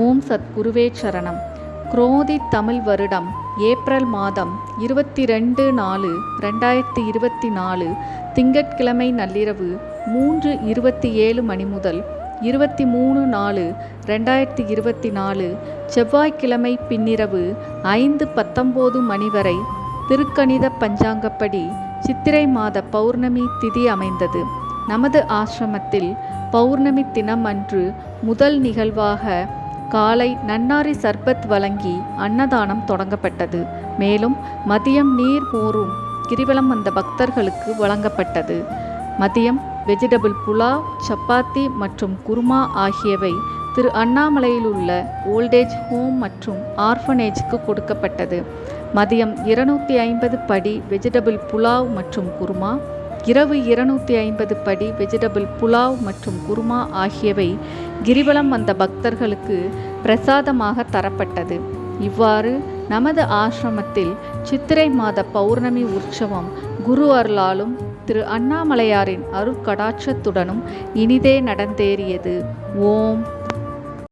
ஓம் சத்குருவே சரணம். குரோதி தமிழ் வருடம் ஏப்ரல் மாதம் இருபத்தி ரெண்டு நாலு ரெண்டாயிரத்தி இருபத்தி நாலு திங்கட்கிழமை நள்ளிரவு மூன்று இருபத்தி ஏழு மணி முதல் இருபத்தி மூணு நாலு ரெண்டாயிரத்தி இருபத்தி நாலு செவ்வாய்க்கிழமை பின்னிரவு ஐந்து பத்தொம்போது மணி வரை திருக்கணித பஞ்சாங்கப்படி சித்திரை மாத பௌர்ணமி திதி அமைந்தது. நமது ஆசிரமத்தில் பௌர்ணமி தினம் அன்று முதல் நிகழ்வாக காலை நன்னாரி சர்பத் வழங்கி அன்னதானம் தொடங்கப்பட்டது. மேலும் மதியம் நீர் மோரும் கிரிவலம் வந்த பக்தர்களுக்கு வழங்கப்பட்டது. மதியம் வெஜிடபிள் புலாவ் சப்பாத்தி மற்றும் குருமா ஆகியவை திரு அண்ணாமலையில் உள்ள ஓல்டேஜ் ஹோம் மற்றும் ஆர்ஃபனேஜுக்கு கொடுக்கப்பட்டது. மதியம் இருநூத்தி ஐம்பது படி வெஜிடபிள் புலாவ் மற்றும் குருமா இரவு இருநூத்தி ஐம்பது படி வெஜிடபிள் புலாவ் மற்றும் குருமா ஆகியவை கிரிவலம் வந்த பக்தர்களுக்கு பிரசாதமாக தரப்பட்டது. இவ்வாறு நமது ஆசிரமத்தில் சித்திரை மாத பௌர்ணமி உற்சவம் குரு அருளாலும் திரு அண்ணாமலையாரின் அருட்கடாட்சத்துடனும் இனிதே நடந்தேறியது. ஓம்